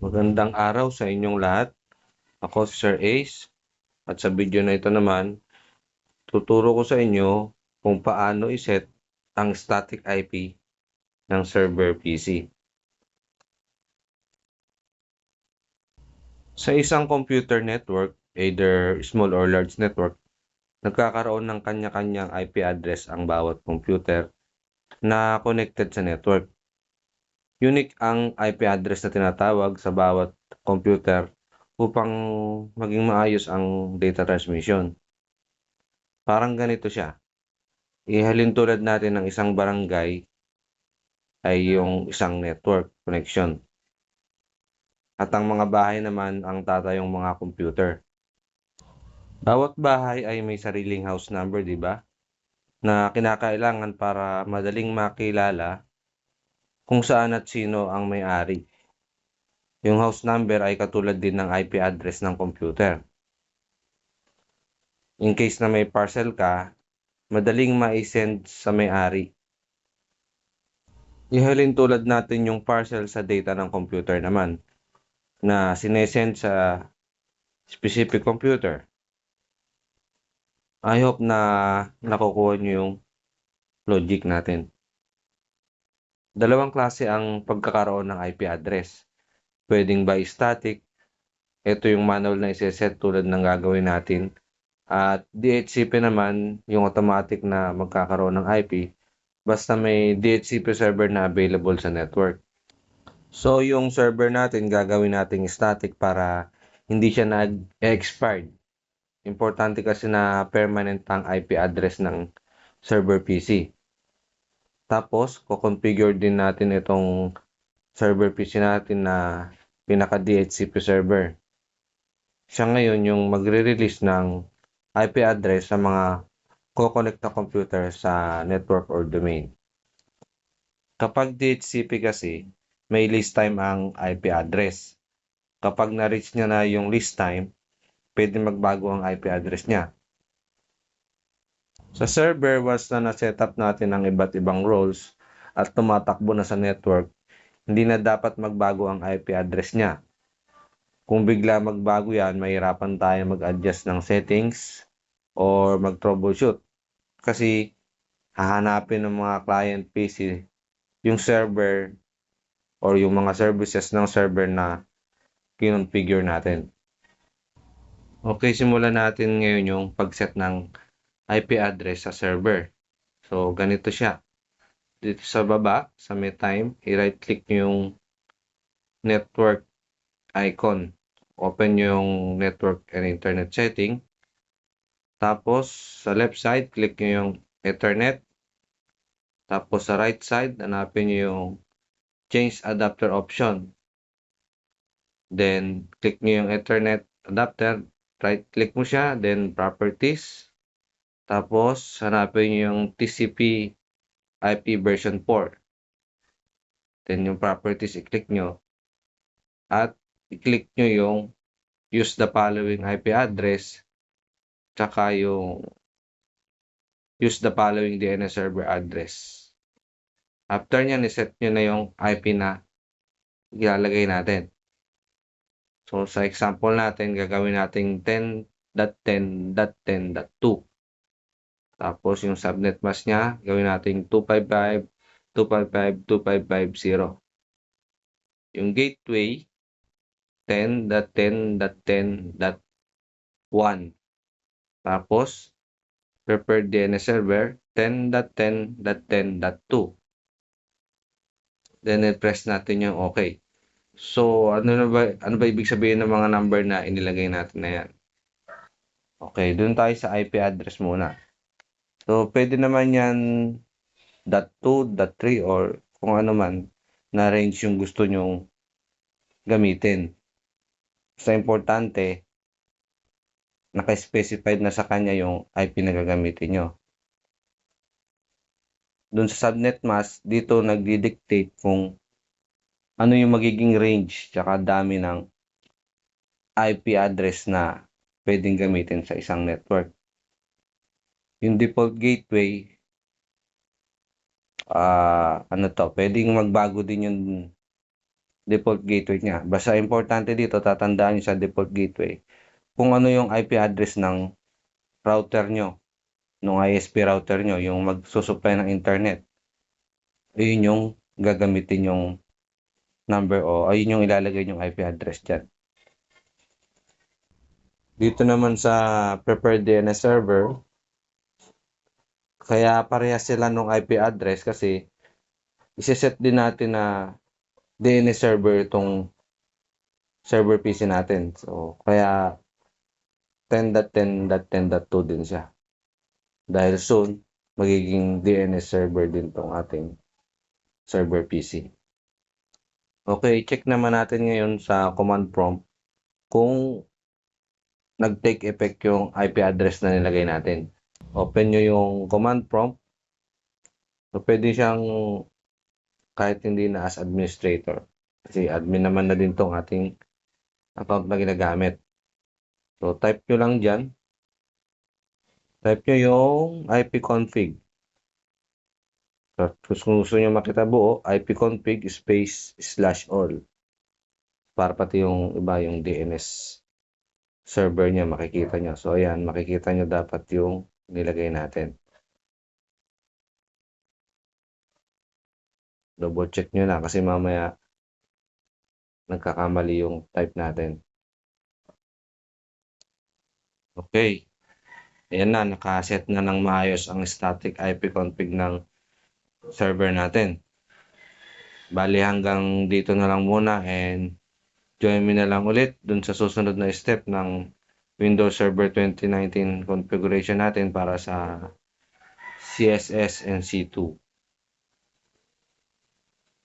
Magandang araw sa inyong lahat. Ako si Sir Ace at sa video na ito naman, tuturo ko sa inyo kung paano iset ang static IP ng server PC. Sa isang computer network, either small or large network, nagkakaroon ng kanya-kanyang IP address ang bawat computer na connected sa network. Unique ang IP address na tinatawag sa bawat computer upang maging maayos ang data transmission. Parang ganito siya. Ihalin tulad natin ng isang barangay ay yung isang network connection. At ang mga bahay naman ang tatayong mga computer. Bawat bahay ay may sariling house number, di ba? Na kinakailangan para madaling makilala kung saan at sino ang may-ari. Yung house number ay katulad din ng IP address ng computer. In case na may parcel ka, madaling ma-send sa may-ari. Ihalin tulad natin yung parcel sa data ng computer naman na sinesend sa specific computer. I hope na nakukuha nyo yung logic natin. Dalawang klase ang pagkakaroon ng IP address. Pwedeng by static, ito yung manual na iseset tulad ng gagawin natin. At DHCP naman, yung automatic na magkakaroon ng IP, basta may DHCP server na available sa network. So, yung server natin, gagawin nating static para hindi siya nag-expired. Importante kasi na permanent ang IP address ng server PC. Tapos, kukonfigure din natin itong server PC natin na pinaka DHCP server. Siya ngayon yung magre-release ng IP address sa mga ko-connect na computer sa network or domain. Kapag DHCP kasi, may list time ang IP address. Kapag na-reach niya na yung list time, pwede magbago ang IP address niya. Sa server, once na na-setup natin ang iba't ibang roles at tumatakbo na sa network, hindi na dapat magbago ang IP address niya. Kung bigla magbago yan, mahirapan tayo mag-adjust ng settings or mag-troubleshoot. Kasi hahanapin ng mga client PC yung server or yung mga services ng server na kinonfigure natin. Okay, simulan natin ngayon yung pag-set ng IP address sa server. So, ganito siya. Dito sa baba, sa may time, i-right click nyo yung network icon. Open nyo yung network and internet setting. Tapos, sa left side, click nyo yung Ethernet. Tapos, sa right side, hanapin nyo yung change adapter option. Then, click nyo yung Ethernet adapter. Right click mo siya. Then, properties. Tapos, hanapin yung TCP IP version 4. Then, yung properties, i-click nyo. At, i-click nyo yung use the following IP address. Tsaka yung use the following DNS server address. After nyan, iset nyo na yung IP na ilalagay natin. So, sa example natin, gagawin natin 10.10.10.2. Tapos, yung subnet mask niya, gawin natin 255, 255, 2550. Yung gateway, 10.10.10.1. Tapos, preferred DNS server, 10.10.10.2. Then, press natin yung okay. So, ano na ba, ano ba ibig sabihin ng mga number na inilagay natin na yan? Okay, dun tayo sa IP address muna. So, pwede naman yan .2, .3 or kung ano man na range yung gusto nyong gamitin. Sa importante, naka-specified na sa kanya yung IP na gagamitin nyo. Doon sa subnet mask, dito nagdi-dictate kung ano yung magiging range tsaka dami ng IP address na pwedeng gamitin sa isang network. Yung default gateway, uh, ano to, pwedeng magbago din yung default gateway niya. Basta importante dito, tatandaan niyo sa default gateway kung ano yung IP address ng router nyo, ng ISP router nyo, yung magsusupply ng internet. Ayun yung gagamitin yung number o ayun yung ilalagay yung IP address dyan. Dito naman sa preferred DNS server, kaya parehas sila ng IP address kasi iseset din natin na DNS server itong server PC natin. So, kaya 10.10.10.2 din siya. Dahil soon, magiging DNS server din tong ating server PC. Okay, check naman natin ngayon sa command prompt kung nag-take effect yung IP address na nilagay natin. Open nyo yung command prompt. So, pwede siyang kahit hindi na as administrator. Kasi admin naman na din tong ating account na ginagamit. So, type nyo lang dyan. Type nyo yung ipconfig. So, kung gusto nyo makita buo, ipconfig space slash all. Para pati yung iba, yung DNS server niya, makikita nyo. So, ayan, makikita nyo dapat yung nilagay natin. Double check nyo na kasi mamaya nagkakamali yung type natin. Okay. Ayan na, nakaset na ng maayos ang static IP config ng server natin. Bali hanggang dito na lang muna and join me na lang ulit dun sa susunod na step ng Windows Server 2019 configuration natin para sa CSS and C2.